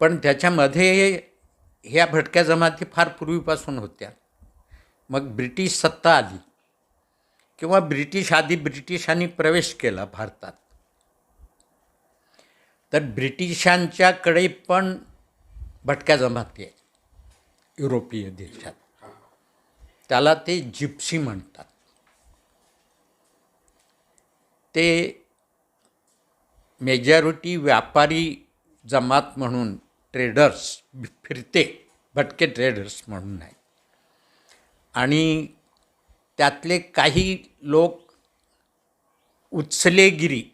पण त्याच्यामध्ये ह्या भटक्या जमाती फार पूर्वीपासून होत्या. मग ब्रिटिश सत्ता आली. किंवा ब्रिटिश आधी ब्रिटिशांनी प्रवेश केला भारतात. तर ब्रिटिशांच्याकडे पण भटक्या जमाती आहे युरोपीय देशात. त्याला ते जिप्सी म्हणतात. ते मेजॉरिटी व्यापारी जमात म्हणून ट्रेडर्स फिरते भटके ट्रेडर्स म्हणून नाही. आणि त्यातले काही लोक उचलेगिरी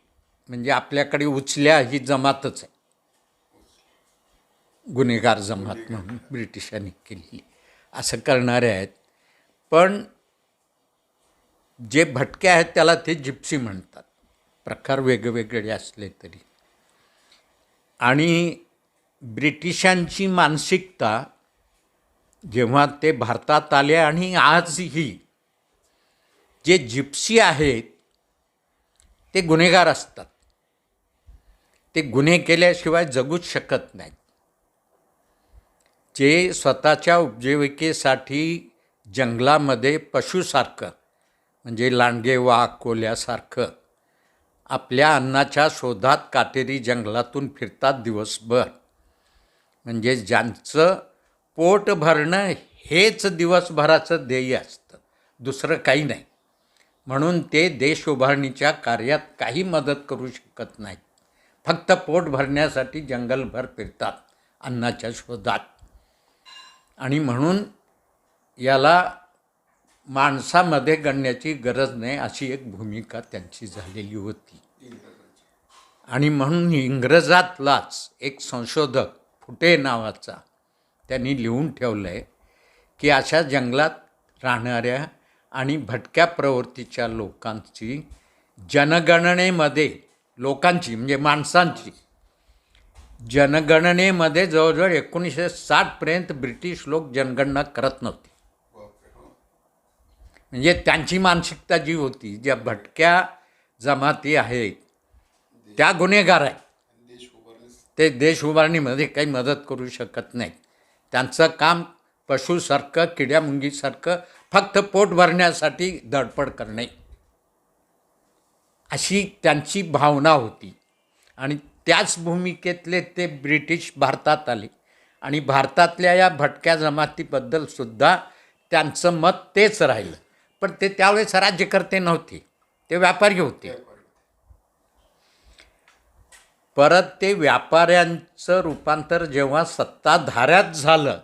म्हणजे आपल्याकडे उचल्या ही जमातच आहे. गुन्हेगार जमात म्हणून ब्रिटिशांनी केलेली. असं करणारे आहेत. पण जे भटके आहेत त्याला ते जिप्सी म्हणतात. प्रकार वेगवेगळे असले तरी. आणि ब्रिटिशांची मानसिकता जेव्हा ते भारतात आले आणि आजही जे जिप्सी आहेत ते गुन्हेगार असतात. ते गुन्हे केल्याशिवाय जगूच शकत नाहीत. जे स्वतःच्या उपजीविकेसाठी जंगलामध्ये पशुसारखं म्हणजे लांडगे वाघ कोल्यासारखं आपल्या अन्नाच्या शोधात काटेरी जंगलातून फिरतात दिवसभर. म्हणजे ज्यांचं पोट भरणं हेच दिवसभराचं ध्येय असतं. दुसरं काही नाही. म्हणून ते देश उभारणीच्या कार्यात काही मदत करू शकत नाहीत. फक्त पोट भरण्यासाठी जंगलभर फिरतात अन्नाच्या शोधात. आणि म्हणून याला माणसामध्ये गणण्याची गरज नाही अशी एक भूमिका त्यांची झालेली होती. आणि म्हणून इंग्रजातलाच एक संशोधक फुटे नावाचा त्यांनी लिहून ठेवलं आहे की अशा जंगलात राहणाऱ्या आणि भटक्या प्रवृत्तीच्या लोकांची जनगणनेमध्ये लोकांची म्हणजे माणसांची जनगणनेमध्ये जवळजवळ एकोणीसशे साठपर्यंत ब्रिटिश लोक जनगणना करत नव्हते. म्हणजे त्यांची मानसिकता जी होती ज्या भटक्या जमाती आहेत त्या गुन्हेगार आहेत ते देश उभारणीमध्ये काही मदत करू शकत नाहीत त्यांचं काम पशुसारखं किड्यामुंगीसारखं फक्त पोट भरण्यासाठी धडपड करणे. अशी त्यांची भावना होती. आणि त्याच भूमिकेतले ते ब्रिटिश भारतात आले. आणि भारतातल्या या भटक्या जमातीबद्दल सुद्धा त्यांचं मत तेच राहिलं. पण ते त्यावेळेस राज्यकर्ते नव्हते. ते व्यापारी होते. परत ते व्यापाऱ्यांचं रूपांतर जेव्हा सत्ताधाऱ्यात झालं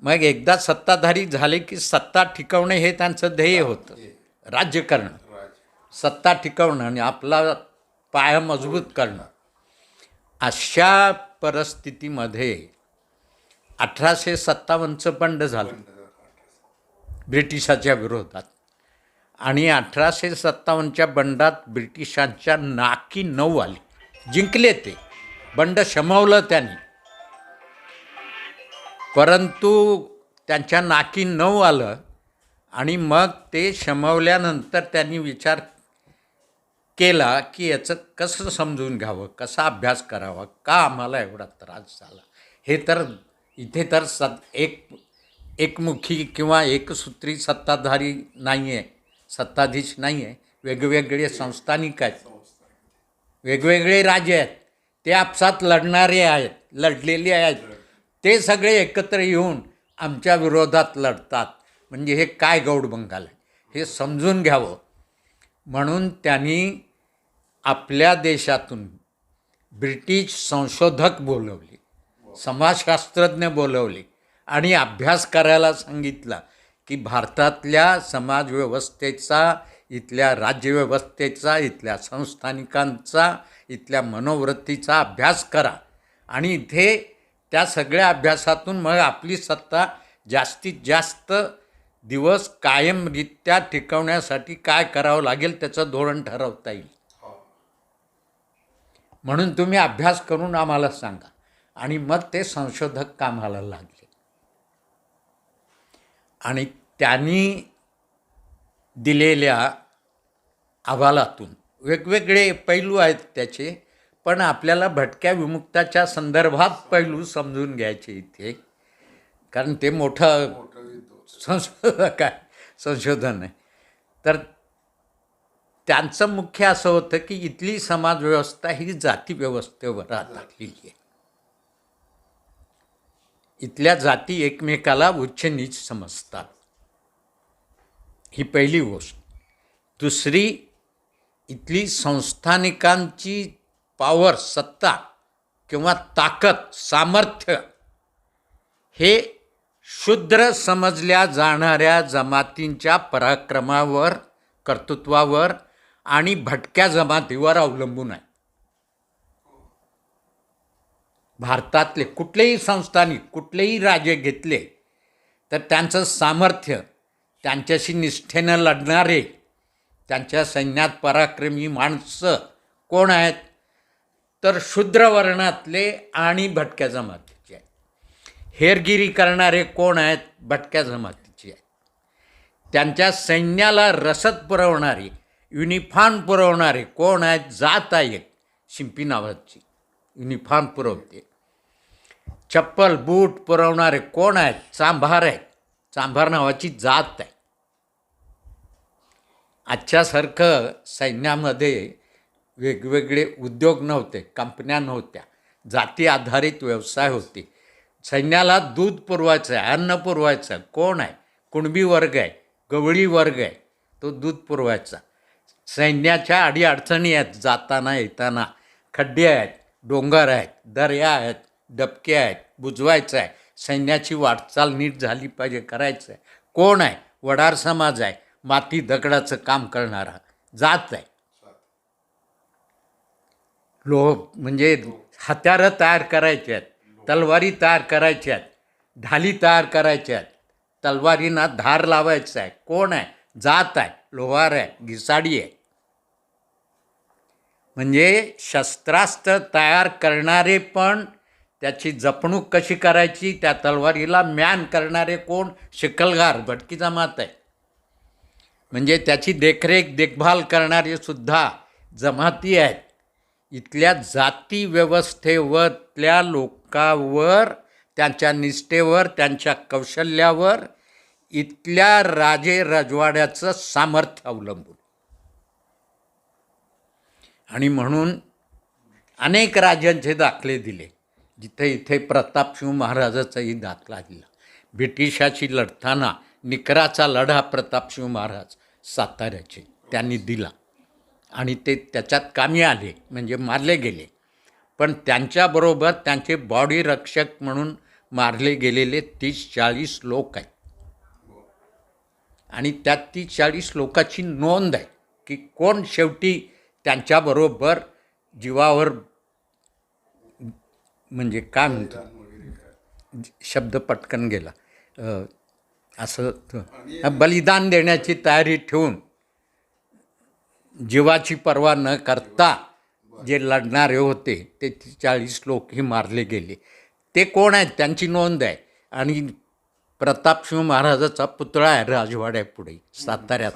मग एकदा सत्ताधारी झाले की सत्ता टिकवणे हे त्यांचं ध्येय होतं. राज्य करणं. सत्ता टिकवणं आणि आपला पाया मजबूत करणं. अशा परिस्थितीमध्ये अठराशे सत्तावन्नचं बंड झालं. ब्रिटिशाच्या विरोधात. आणि अठराशे सत्तावन्नच्या बंडात ब्रिटिशांच्या नाकी नऊ आली. जिंकले ते. बंड शमवलं त्यांनी. परंतु त्यांच्या नाकी नऊ आलं आणि मग ते शमवल्यानंतर त्यांनी विचार केला की याचं कसं समजून घ्यावं कसा अभ्यास करावा का आम्हाला एवढा त्रास झाला? हे तर इथे तर सत एक एकमुखी किंवा एकसूत्री सत्ताधारी नाही आहे सत्ताधीश नाही आहे वेगवेगळे संस्थानिक आहेत. वेगवेगळे राजे आहेत. ते आपसात लढणारे आहेत लढलेले आहेत. ते सगळे एकत्र येऊन आमच्या विरोधात लढतात. म्हणजे हे काय गौड बंगाल आहे? हे समजून घ्यावं. म्हणून त्यांनी आपल्या देशातून ब्रिटिश संशोधक बोलवले समाजशास्त्रज्ञ बोलवले आणि अभ्यास करायला सांगितला की भारतातल्या समाजव्यवस्थेचा इथल्या राज्यव्यवस्थेचा इथल्या संस्थानिकांचा इथल्या मनोवृत्तीचा अभ्यास करा. आणि इथे त्या सगळ्या अभ्यासातून मग आपली सत्ता जास्तीत जास्त दिवस कायमरित्या टिकवण्यासाठी काय करावं लागेल त्याचं धोरण ठरवता येईल. म्हणून तुम्ही अभ्यास करून आम्हाला सांगा. आणि मग ते संशोधक कामाला लागले. आणि त्यांनी दिलेल्या अहवालातून वेगवेगळे पैलू आहेत त्याचे पण आपल्याला भटक्या विमुक्ताच्या संदर्भात पैलू समजून घ्यायचे इथे. कारण ते मोठं संशोधक आहे संशोधन आहे. तर त्यांचं मुख्य असं होतं की इथली समाजव्यवस्था ही जातीव्यवस्थेवर आधारलेली आहे. इथल्या जाती एकमेकाला उच्च नीच समजतात. ही पहिली गोष्ट. दुसरी इथली संस्थानिकांची पॉवर सत्ता किंवा ताकद सामर्थ्य हे शूद्र समजल्या जाणाऱ्या जमातींच्या पराक्रमावर कर्तृत्वावर आणि भटक्या जमातीवर अवलंबून आहे. भारतातले कुठलेही संस्थानिक कुठलेही राजे घेतले तर त्यांचं सामर्थ्य त्यांच्याशी निष्ठेनं लढणारे त्यांच्या सैन्यात पराक्रमी माणसं कोण आहेत? तर शूद्र वर्णातले आणि भटक्या जमातीचे आहेत. हेरगिरी करणारे कोण आहेत? भटक्या जमातीचे आहेत. त्यांच्या सैन्याला रसद पुरवणारे युनिफॉर्म पुरवणारे कोण आहेत? जात आहे शिंपी नावाची युनिफॉर्म पुरवते. चप्पल बूट पुरवणारे कोण आहेत? चांभार आहेत. चांभार नावाची जात आहे. आजच्यासारखं सैन्यामध्ये वेगवेगळे उद्योग नव्हते कंपन्या नव्हत्या. जाती आधारित व्यवसाय होती. सैन्याला दूध पुरवायचं आहे अन्न पुरवायचं आहे कोण आहे? कुणबी वर्ग आहे? गवळी वर्ग आहे. तो दूध पुरवायचा. सैन्याच्या अडीअडचणी आहेत जाताना येताना. खड्डे आहेत डोंगर आहेत दर्या आहेत डबके आहेत बुजवायचं आहे सैन्याची वाटचाल नीट झाली पाहिजे करायचं आहे कोण आहे? वडार समाज आहे. माती दगडाचं काम करणारा. जात आहे लोह म्हणजे हत्यारं तयार करायचे आहेत तलवारी तयार करायच्या आहेत ढाली तयार करायच्या आहेत. तलवारींना धार लावायचा आहे. कोण आहे? जात आहे लोहार आहे घिसाडी आहे. म्हणजे शस्त्रास्त्र तयार करणारे पण त्याची जपणूक कशी करायची? त्या तलवारीला म्यान करणारे कोण? शिकलगार भटकीचा मात आहे. म्हणजे त्याची देखरेख देखभाल करणारे सुद्धा जमाती आहेत. इथल्या जाती व्यवस्थेवरल्या लोकावर त्यांच्या निष्ठेवर त्यांच्या कौशल्यावर इथल्या राजे रजवाड्याचं सामर्थ्य अवलंबून. आणि म्हणून अनेक राजांचे दाखले दिले. जिथे इथे प्रतापशिव महाराजाचाही दाखला दिला. ब्रिटिशाशी लढताना निकराचा लढा प्रतापशिव महाराज साताऱ्याचे. त्यांनी दिला. आणि ते त्याच्यात कामी आले म्हणजे मारले गेले. पण त्यांच्याबरोबर त्यांचे बॉडी रक्षक म्हणून मारले गेलेले तीस चाळीस लोक आहेत. आणि त्यात तीस चाळीस लोकाची नोंद आहे की कोण शेवटी त्यांच्याबरोबर जीवावर म्हणजे काय म्हणतो? शब्द पटकन गेला. असं बलिदान देण्याची तयारी ठेवून जीवाची पर्वा न करता जे लढणारे होते ते चाळीस लोकही मारले गेले. ते कोण आहेत? त्यांची नोंद आहे. आणि प्रतापसिंह महाराजाचा पुतळा आहे राजवाड्यापुढे साताऱ्यात.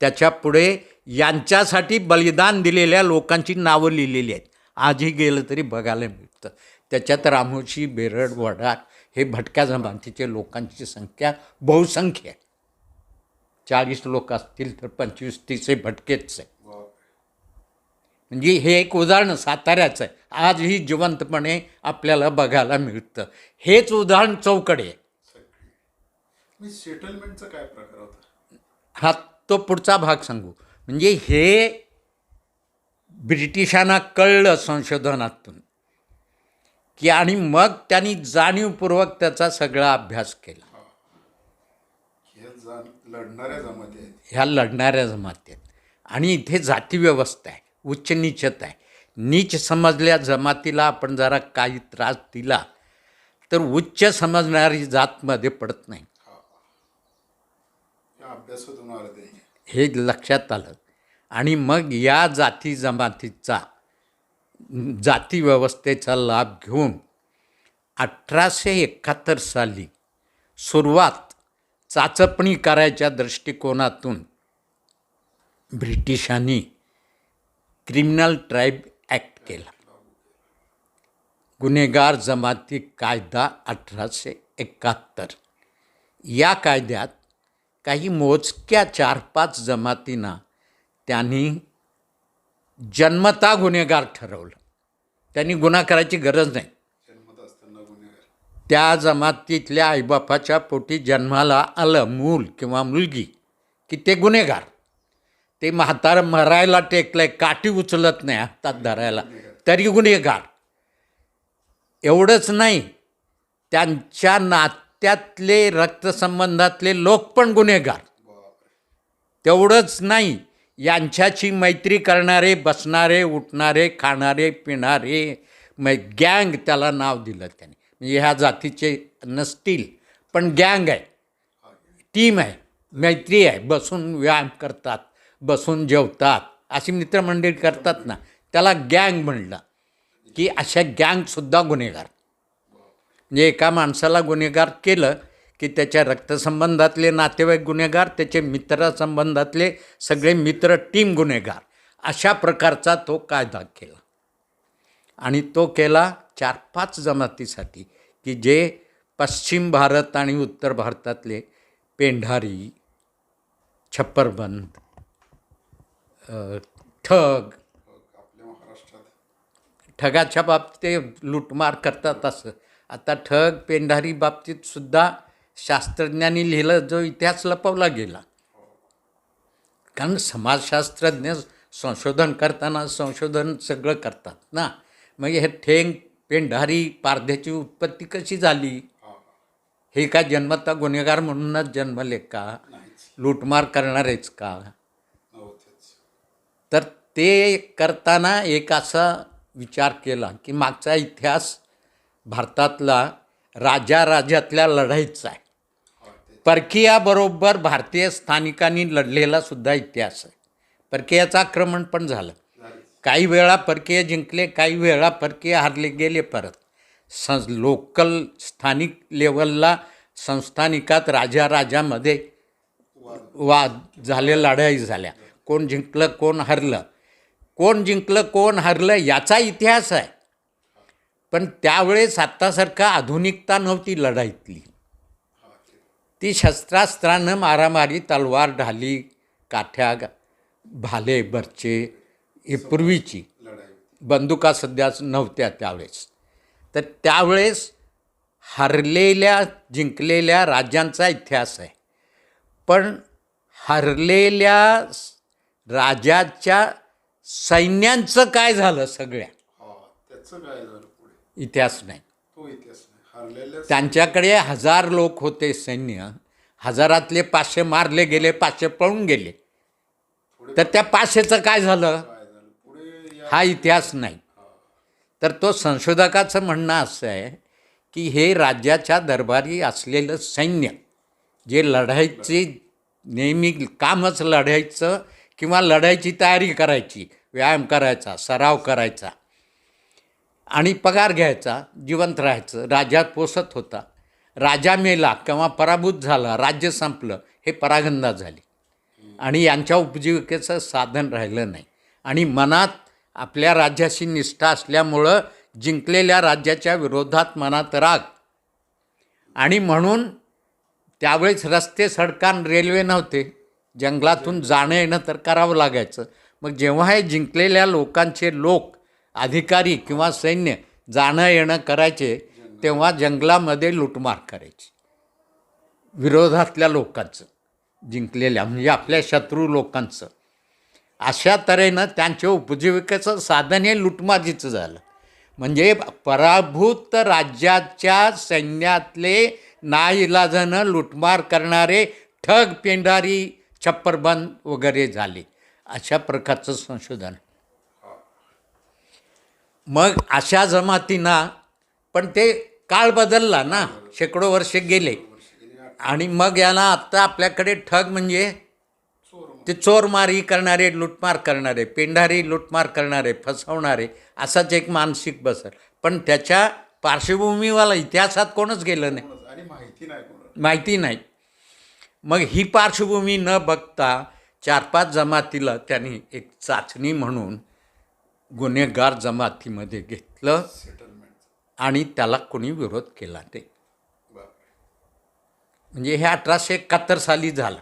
त्याच्यापुढे यांच्यासाठी बलिदान दिलेल्या लोकांची नावं लिहिलेली आहेत. आजही गेलं तरी बघायला मिळतं. त्याच्यात रामोशी बेरड वडार हे भटक्या जमातीचे लोकांची संख्या बहुसंख्य आहे. चाळीस लोक असतील तर पंचवीस तीस हे भटकेच आहे. म्हणजे हे एक उदाहरण साताऱ्याचं आहे. आजही जिवंतपणे आपल्याला बघायला मिळतं. हेच उदाहरण चौकडे सेटलमेंटचा काय प्रकार होता? हा तो पुढचा भाग सांगू. म्हणजे हे ब्रिटिशांना कळलं संशोधनातून. की आणि मग त्यांनी जाणीवपूर्वक त्याचा सगळा अभ्यास केला. हे. लढणाऱ्या जमाती आहेत. ह्या लढणाऱ्या जमाती आहेत. आणि इथे जाती व्यवस्था आहे उच्च नीचत आहे. नीच समजल्या जमातीला आपण जरा काही त्रास दिला तर उच्च समजणारी जातमध्ये पडत नाही. ते. हे लक्षात आलं. आणि मग या जाती जमातीचा जाती व्यवस्थेचा लाभ घेऊन अठराशे एकाहत्तर साली सुरुवात चाचपणी करायच्या दृष्टिकोनातून ब्रिटिशांनी क्रिमिनल ट्राईब ॲक्ट केला. गुन्हेगार जमाती कायदा अठराशे एकाहत्तर. या कायद्यात काही मोजक्या चार पाच जमातींना त्यांनी जन्मता गुन्हेगार ठरवलं. त्यांनी गुन्हा करायची गरज नाही. त्या जमातीतल्या आईबापाच्या पोटी जन्माला आलं मूल किंवा मुलगी की ते गुन्हेगार. ते म्हातारं मरायला टेकलंय काठी उचलत नाही हातात धरायला तरी गुन्हेगार. एवढंच नाही त्यांच्या नात्यातले रक्तसंबंधातले लोक पण गुन्हेगार. तेवढंच नाही यांच्याशी मैत्री करणारे बसणारे उठणारे खाणारे पिणारे मै गँग त्याला नाव दिलं त्याने. म्हणजे ह्या जातीचे नसतील पण गँग आहे. टीम आहे मैत्री आहे. बसून व्यायाम करतात बसून जेवतात. अशी मित्रमंडळी करतात ना त्याला गँग म्हणलं. की अशा गँगसुद्धा गुन्हेगार. म्हणजे एका माणसाला गुन्हेगार केलं की त्याच्या रक्तसंबंधातले नातेवाईक गुन्हेगार त्याचे मित्रसंबंधातले सगळे मित्र टीम गुन्हेगार अशा प्रकारचा तो कायदा केला. आणि तो केला चार पाच जमातीसाठी की जे पश्चिम भारत आणि उत्तर भारतातले पेंढारी छप्परबंद ठग ठगाच्या बाबतीत लुटमार लूटमार करतात असं. आता ठग पेंढारी बाबतीत सुद्धा शास्त्रज्ञांनी लिहिलं जो इतिहास लपवला गेला. कारण समाजशास्त्रज्ञ संशोधन करताना संशोधन सगळं करतात ना. मग हे ठेंग पेंढारी पारध्याची उत्पत्ती कशी झाली? हे काय जन्मता गुन्हेगार म्हणूनच जन्मले का? लूटमार करणारेच का? तर ते करताना एक असा विचार केला की मागचा इतिहास भारतातला राजा राज्यातल्या लढाईचा आहे. परकीयाबरोबर भारतीय स्थानिकांनी लढलेला सुद्धा इतिहास आहे. परकीयाचं आक्रमण पण झालं. काही वेळा परकीय जिंकले काही वेळा परकीय हारले गेले परत. सं लोकल स्थानिक लेवलला संस्थानिकात राजा राजामध्ये वाद झाले लढाई झाल्या. कोण जिंकलं कोण हरलं. कोण जिंकलं कोण हरलं याचा इतिहास आहे. पण त्यावेळेस आत्तासारखा आधुनिकता नव्हती लढाईतली. ती शस्त्रास्त्रानं मारामारी तलवार ढाली काठ्या भाले बर्चे ही पूर्वीची बंदुका सध्या नव्हत्या त्यावेळेस. तर त्यावेळेस हरलेल्या जिंकलेल्या राज्यांचा इतिहास आहे. पण हरलेल्या राजाच्या सैन्यांचं काय झालं सगळ्या? त्याचं काय झालं पुढे? इतिहास नाही. तो इतिहास त्यांच्याकडे हजार लोक होते सैन्य. हजारातले पाचशे मारले गेले पाचशे पळून गेले. तर त्या पाचशेचं काय झालं? हा इतिहास नाही. तर तो संशोधकाचं म्हणणं असं आहे की हे राज्याच्या दरबारी असलेलं सैन्य जे लढायचे नेहमी कामच लढायचं किंवा लढायची तयारी करायची व्यायाम करायचा सराव करायचा आणि पगार घ्यायचा जिवंत राहायचं राजा पोसत होता. राजा मेला किंवा पराभूत झाला राज्य संपलं हे परागंदा झाली. आणि यांच्या उपजीविकेचं साधन राहिलं नाही. आणि मनात आपल्या राज्याशी निष्ठा असल्यामुळं जिंकलेल्या राज्याच्या विरोधात मनात राग. आणि म्हणून त्यावेळेस रस्ते सडकान रेल्वे नव्हते. जंगलातून जाणं येणं तर करावं लागायचं. मग जेव्हा हे जिंकलेल्या लोकांचे लोक अधिकारी किंवा सैन्य जाणं येणं करायचे तेव्हा जंगलामध्ये लुटमार करायची. विरोधातल्या लोकांचं जिंकलेल्या म्हणजे आपल्या शत्रू लोकांचं. अशा तऱ्हेनं त्यांच्या उपजीविकेचं साधन हे लुटमाजीचं झालं. म्हणजे पराभूत राज्याच्या सैन्यातले नाईलाजानं लुटमार करणारे ठग पेंढारी छप्परबंद वगैरे झाले. अशा प्रकारचं संशोधन. मग अशा जमातींना पण ते काळ बदलला ना शेकडो वर्षे गेले. आणि मग याला आत्ता आपल्याकडे ठग म्हणजे चोर ते चोरमारी करणारे लुटमार करणारे पेंढारी लुटमार करणारे फसवणारे असाच एक मानसिक बसर. पण त्याच्या पार्श्वभूमीवाला इतिहासात कोणच गेलं नाही. माहिती नाही माहिती नाही. मग ही पार्श्वभूमी न बघता चार पाच जमातीला त्यांनी एक चाचणी म्हणून गुन्हेगार जमातीमध्ये घेतलं सेटलमेंट आणि त्याला कोणी विरोध केला ते म्हणजे हे अठराशे एकाहत्तर साली झालं.